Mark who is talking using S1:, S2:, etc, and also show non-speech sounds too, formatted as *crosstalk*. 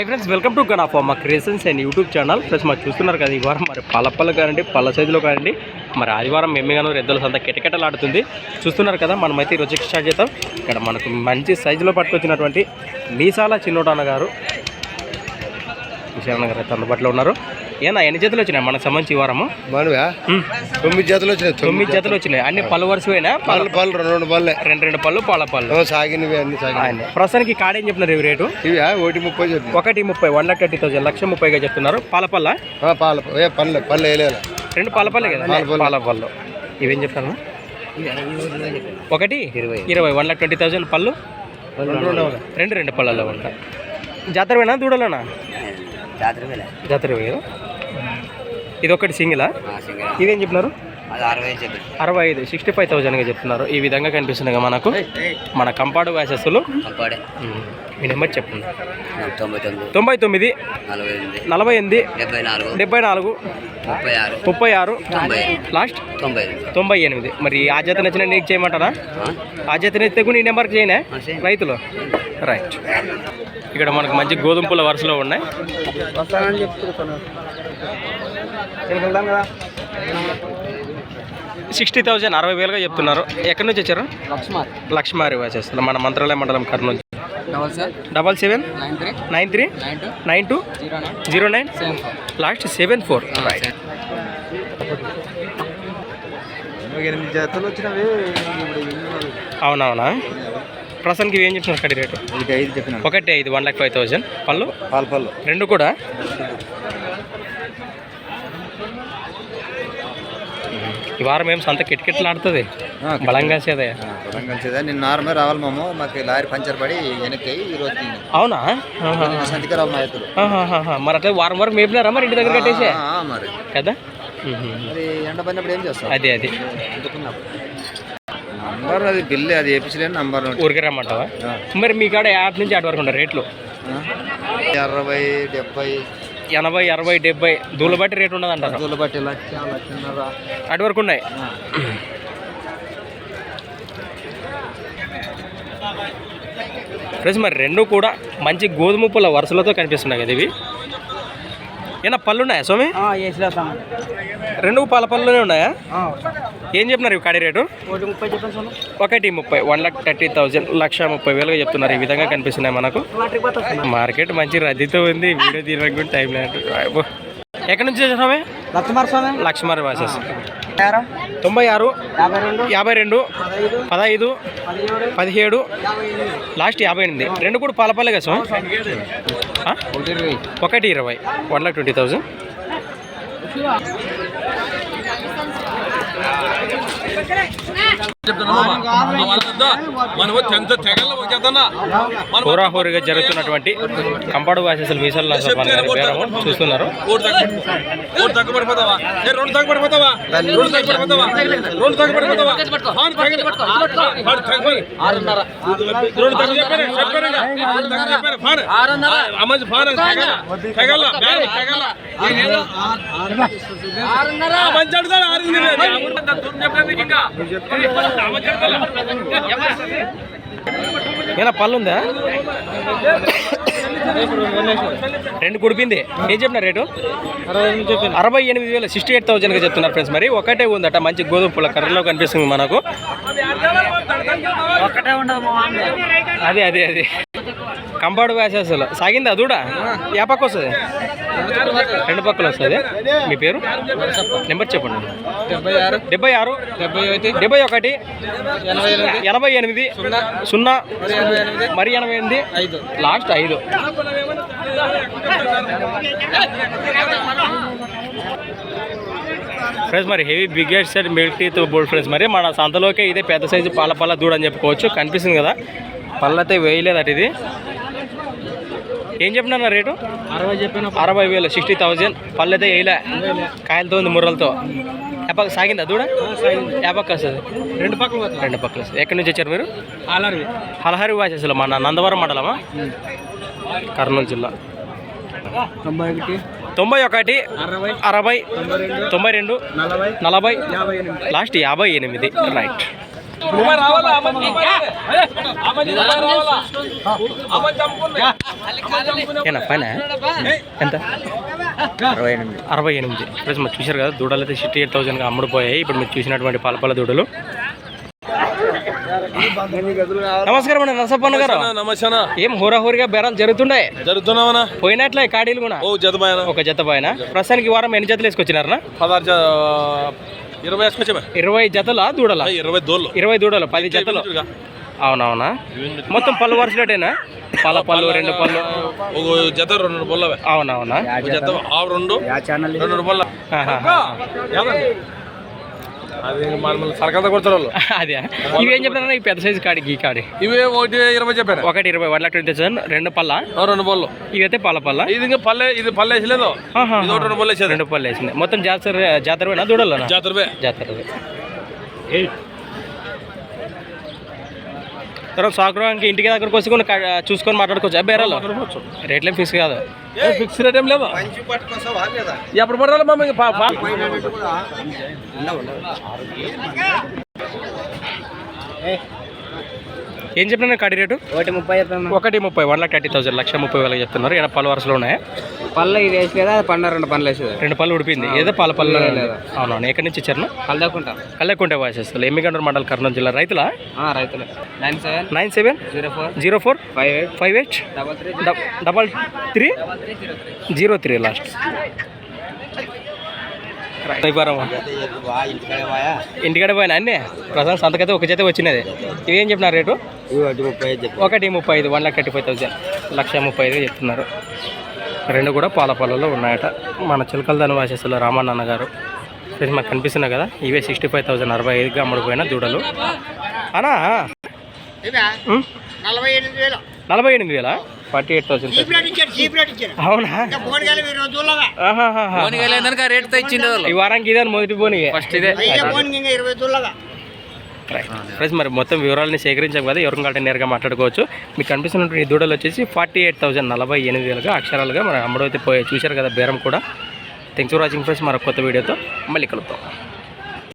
S1: Hi friends welcome to gun of మా creations and YouTube channel friends మరి చూస్తున్నారు కదా ఈ వారం మరి పలపలు కానివ్వండి పళ్ళ సైజులో కానివ్వండి మరి ఆదివారం ఎమ్మిగాను రెద్దలు సంత కిటకిటలాడుతుంది. చూస్తున్నారు కదా మనమైతే ఈరోజు స్టార్ట్ చేద్దాం. ఇక్కడ మనకు మంచి సైజులో పట్టుకొచ్చినటువంటి మీసాల చిన్నోటాన్న గారు విశాలన్న గారు అయితే అందుబాటులో ఉన్నారు. ఏనా ఎన్ని జతలు వచ్చినాయి మనకు సంబంధించి వారము?
S2: మనవా? తొమ్మిది జతలు వచ్చినాయి
S1: తొమ్మిది జతలు వచ్చినాయి. అన్ని పళ్ళు వరుసపోయినా?
S2: పళ్ళు పళ్ళు రెండు రెండు పళ్ళే.
S1: రెండు రెండు పళ్ళు పాల పళ్ళు.
S2: ఓ, సాగినవి అన్ని సాగినవి.
S1: ఆయన ప్రస్తుతానికి కాడేం చెప్పినారు ఇవి రేటు?
S2: ఇవి ఒకటి ముప్పై
S1: ఒకటి ముప్పై వన్ లాక్ థర్టీ థౌసండ్ లక్ష ముప్పైగా చెప్తున్నారు. పాలపల్ల
S2: పాల ఏ పళ్ళు పళ్ళు వేయలేదు
S1: రెండు పాలపల్లే కదా?
S2: పాలపల్లి.
S1: పాలపల్లు ఇవేం చెప్తాను ఒకటి ఇరవై. వన్ లాక్ ట్వంటీ థౌసండ్ పళ్ళు? రెండు రెండు పళ్ళలో ఉంటాయి. జాతర వేనా దూడలోనా? జాతర వేయరు ఇది ఒకటి సింగిలా. ఇదేం చెప్పినారు
S3: అది అరవై
S1: ఐదు సిక్స్టీ ఫైవ్ థౌసండ్గా చెప్తున్నారు. ఈ విధంగా కనిపిస్తుంది కదా మనకు. మన కంపాడు వ్యాసస్సులు మీ నెంబర్ చెప్పండి.
S3: తొంభై తొమ్మిది. నలభై ఎనిమిది. డెబ్బై నాలుగు. ముప్పై ఆరు.
S1: లాస్ట్?
S3: తొంభై ఎనిమిది.
S1: తొంభై ఎనిమిది. మరి ఆ జత నచ్చిన నీకు చేయమంటారా?
S3: ఆ?
S1: జత నచ్చితే కూడా నీ నెంబర్కి చేయనా. రైతులు? రైట్. ఇక్కడ మనకు మంచి గోధుమ పూల వరుసలో ఉన్నాయి. సిక్స్టీ థౌజండ్ అరవై వేలుగా చెప్తున్నారు. ఎక్కడి నుంచి వచ్చారు? లక్ష్మారి వాచేస్తున్నారు మన మంత్రాలయ మండలం Kurnool
S3: double
S1: seven.
S3: Nine three.
S1: Nine three?
S3: Nine two. Zero nine.
S1: Last seven four. Right అవునవునా? ప్రస్తుతానికి ఇవి ఏం చెప్తున్నారు కడి రేటు? ఒకటి ఐదు వన్ లాక్ ఫైవ్ థౌజండ్. పళ్ళు?
S2: పాల పళ్ళు.
S1: రెండు కూడా? ఈ వారం ఏం సంత కిటకిటలాడుతుంది బలంగా సేదయ్య
S2: కలిసేదా. నిన్న నార్మల్ రావాలి మామ. మాకు లారీ పంచర్ పడి వెనక్కి ఈ రోజు.
S1: అవునా?
S2: సంతికి రావాలి మా.
S1: మరి అట్లా వారం వరకు మేపినారా మరి ఇంటి దగ్గర కట్టేసే?
S2: మరి.
S1: కదా.
S2: మరి ఎండ పడినప్పుడు ఏం చేస్తాం
S1: అదే అది.
S2: నంబర్ అది బిల్లు అది వేపించలేని నంబర్
S1: ఊరికి రమ్మంటావా? మరి మీ కాడ యాప్ నుంచి అటు వరకు ఉంటారు రేట్లు
S2: అరవై డెబ్బై
S1: ఎనభై అరవై డెబ్బై దూల బట్టి రేటు ఉండదు అంటారు
S2: రోజులు బట్టి లక్ష లక్షన్నర.
S1: అటు వరకు ఉన్నాయి? ఫ్రెండ్స్ మరి రెండు కూడా మంచి గోధుమ పూల వరుసలతో కనిపిస్తున్నాయి కదా ఇవి. ఏనా పళ్ళు ఉన్నాయా స్వామి రెండు పాల పళ్ళునే ఉన్నాయా? ఏం చెప్పినారు ఇవి కాడి రేటు?
S3: ఒకటి ముప్పై
S1: వన్ లాక్ థర్టీ థౌజండ్ లక్ష ముప్పై వేలుగా చెప్తున్నారు. ఈ విధంగా కనిపిస్తున్నాయి మనకు. మార్కెట్ మంచి రద్దీతో ఉంది. వీడియో తీయడానికి టైం లేదు. ఎక్కడి నుంచి స్వామి?
S3: లక్ష్మణ స్వామి
S1: లక్ష్మణ వాసెస్ తొంభై ఆరు
S3: యాభై రెండు పదహైదు పదిహేడు
S1: లాస్ట్ యాభై ఎనిమిది రెండు కూడా పాలపల్లె కదా
S3: ఒకటి ఇరవై.
S1: వన్ లాక్ ట్వంటీ థౌజండ్ హోరాహోరీగా జరుగుతున్నటువంటి కంపాడు వాసెస్లు మీసాల చూస్తున్నారు.
S3: ఆరున్నర.
S1: ఏనా పళ్ళు ఉందా? రెండు కుడిపింది. ఏం చెప్పిన రేటు? అరవై ఎనిమిది వేలు సిక్స్టీ ఎయిట్ థౌజండ్గా చెప్తున్నారు ఫ్రెండ్స్ మరి ఒకటే ఉందట మంచి గోధుమ పూల కర్రలో కనిపిస్తుంది మనకు.
S3: ఒకటే ఉండదు
S1: అదే అదే అదే. కంపాడు వేసేసారు సాగిందా దూడ? ఏ పక్క వస్తుంది? రెండు పక్కలు వస్తుంది. మీ పేరు? నెంబర్ చెప్పండి.
S3: డెబ్బై ఆరు.
S1: డెబ్బై ఆరు.
S3: డెబ్బై ఒకటి.
S1: డెబ్బై ఒకటి.
S3: ఎనభై ఎనిమిది. సున్నా. మరి ఎనభై ఎనిమిది. ఐదు.
S1: లాస్ట్ ఐదు. ఫ్రెండ్స్ మరి heavy biggest side milk teeth bold friends. మరి మన సంతలోకే ఇదే పెద్ద సైజు పాల పాల దూడ అని చెప్పుకోవచ్చు. కనిపిస్తుంది కదా? పళ్ళైతే వేయలేదట ఇది. ఏం చెప్పినా రేటు?
S3: అరవై చెప్పిన
S1: అరవై వేలు సిక్స్టీ థౌజండ్ పళ్ళైతే వేయలే. కాయలతో ఉంది ముర్రలతో. ఎప్పక సాగిందా దూడ? ఎప్పక వస్తుంది.
S3: రెండు పక్కలు
S1: రెండు పక్కలు వస్తుంది. ఎక్కడి నుంచి వచ్చారు మీరు?
S3: ఆలరవి
S1: హలహరి వాసేసులో మన నందవరం మండలమా? కర్నూలు జిల్లా.
S3: తొంభై ఒకటి.
S1: తొంభై ఒకటి
S3: అరవై.
S1: అరవై తొంభై రెండు.
S3: నలభై.
S1: లాస్ట్ యాభై ఎనిమిది. రైట్. పైన? ఎంత?
S2: అరవై ఎనిమిది.
S1: అరవై ఎనిమిది. ప్లస్ మీరు చూశారు కదా దూడలు అయితే సిక్స్టీ ఎయిట్ థౌసండ్గా అమ్ముడుపోయాయి. ఇప్పుడు మీరు చూసినటువంటి పాలపాల దూడలు. నమస్కారం అండి నరసప్పన్న గారు.
S4: నమస్కానా
S1: ఏం హోరాహోరిగా బేరాలు జరుగుతుండే
S4: జరుగుతున్నావనా?
S1: పోయినట్లే కాడీలు కూడా.
S4: ఓ జతబాయన
S1: ఒక జత పైన. ప్రస్తుతానికి వారం ఎన్ని జతలు వేసుకొచ్చినారనా
S4: పదహారు జ- ఇరవై
S1: ఇరవై జతలా దూడలా?
S4: ఇరవై దోళ్ళు.
S1: ఇరవై దూడలు పది జతలు? అవునవునా? మొత్తం పళ్ళు వరుసలేటేనా పాల పళ్ళు రెండు పళ్ళు.
S4: ఒక జత రెండు బొల్లవే
S1: అవునవునా?
S4: జత ఆ రెండు రెండు బొల్ల. అది *laughs*
S1: ఇవేం చెప్తారా ఈ పెద్ద సైజు కాడి ఈ కాడి.
S4: ఇవి ఒకటి ఇరవై చెప్పాను
S1: ఒకటి ఇరవై వన్ లాక్ ట్వంటీ సెవెన్ రెండు పళ్ళ?
S4: రెండు బొల్లు
S1: ఇవైతే పాల పళ్ళ?
S4: ఇది ఇంకా పల్లె ఇది పల్లె వేసలేదు? రెండు బొల్లు వేసేది.
S1: రెండు పళ్ళు వేసింది. మొత్తం జాతర జాతర దూడలోనా?
S4: జాతరవే.
S1: జాతర తర్వాత సాకురానికి ఇంటికి దగ్గరకు వచ్చి కొన్ని చూసుకొని మాట్లాడుకోవచ్చు. బేరాలు? రేట్లేం ఫిక్స్ కాదు?
S4: ఫిక్స్ రేట్ ఏం లేదు? ఎప్పుడు పడాలి మా ఇంకా? పా- పా-
S1: ఏం చెప్పినా కాడి రేటు?
S3: ఒకటి ముప్పై
S1: ఒకటి ముప్పై వన్ లాక్ థర్టీ థౌసండ్ లక్ష ముప్పై వేలకు చెప్తున్నారు. ఏమైనా పలు వరుసలు ఉన్నాయి?
S3: పళ్ళ ఇది వేసి లేదా పన్న రెండు పనులు వేసేది.
S1: రెండు పళ్ళు ఉడిపింది. ఏదో పాల పళ్ళు. అవునవును. ఎక్కడి నుంచి ఇచ్చారు
S3: కలదకుంటా
S1: కల్లెకుంటే వాసేస్తారు ఎమ్మిగండ్ర మండల కర్నూలు జిల్లా. రైతుల?
S3: రైతులు. Nine seven.
S1: Nine seven?
S3: Zero four.
S1: Zero four?
S3: Five eight.
S1: Five eight?
S3: Double three.
S1: Double three. Zero three last. ఇంటికాడ పోయినా అన్నీ? ప్రధాన సంతకైతే ఒక జత వచ్చినది. ఇవేం చెప్పినారు రేటు?
S2: ఒకటి ముప్పై ఐదు
S1: one lakh thirty five thousand. లక్ష ముప్పై ఐదు చెప్తున్నారు. రెండు కూడా పాల పాలలో ఉన్నాయట. మన చిలకల దాని వాసేస్తుల రామన్న గారు. ఫ్రెండ్స్ మాకు కనిపిస్తున్నాయి కదా? ఇవే సిక్స్టీ ఫైవ్ థౌసండ్ అరవై ఐదుగా అమ్ముడుపోయిన దూడలు. అనా ఉం?
S3: నలభై ఎనిమిది వేలు.
S1: నలభై ఎనిమిది వేల? ఫార్టీ ఎయిట్ థౌసండ్ అవునా? ఆహాహాహా. ఈ వారానికి ఇదే మొదటి పోనీ ఫస్ట్ ఇదే. మరి మొత్తం వివరాలని సేకరించాం కదా ఎవరికి కావాలంటే నేరుగా మాట్లాడుకోవచ్చు. మీకు కనిపిస్తున్నటువంటి దూడలు వచ్చేసి ఫార్టీ ఎయిట్ థౌసండ్ నలభై ఎనిమిది వేలుగా అక్షరాలుగా మరి అమ్మడైతే పోయి చూశారు కదా బేరం కూడా. థ్యాంక్స్ ఫర్ వాచింగ్ ఫ్రెండ్స్ మరొక కొత్త వీడియోతో మళ్ళీ కలుద్దాం.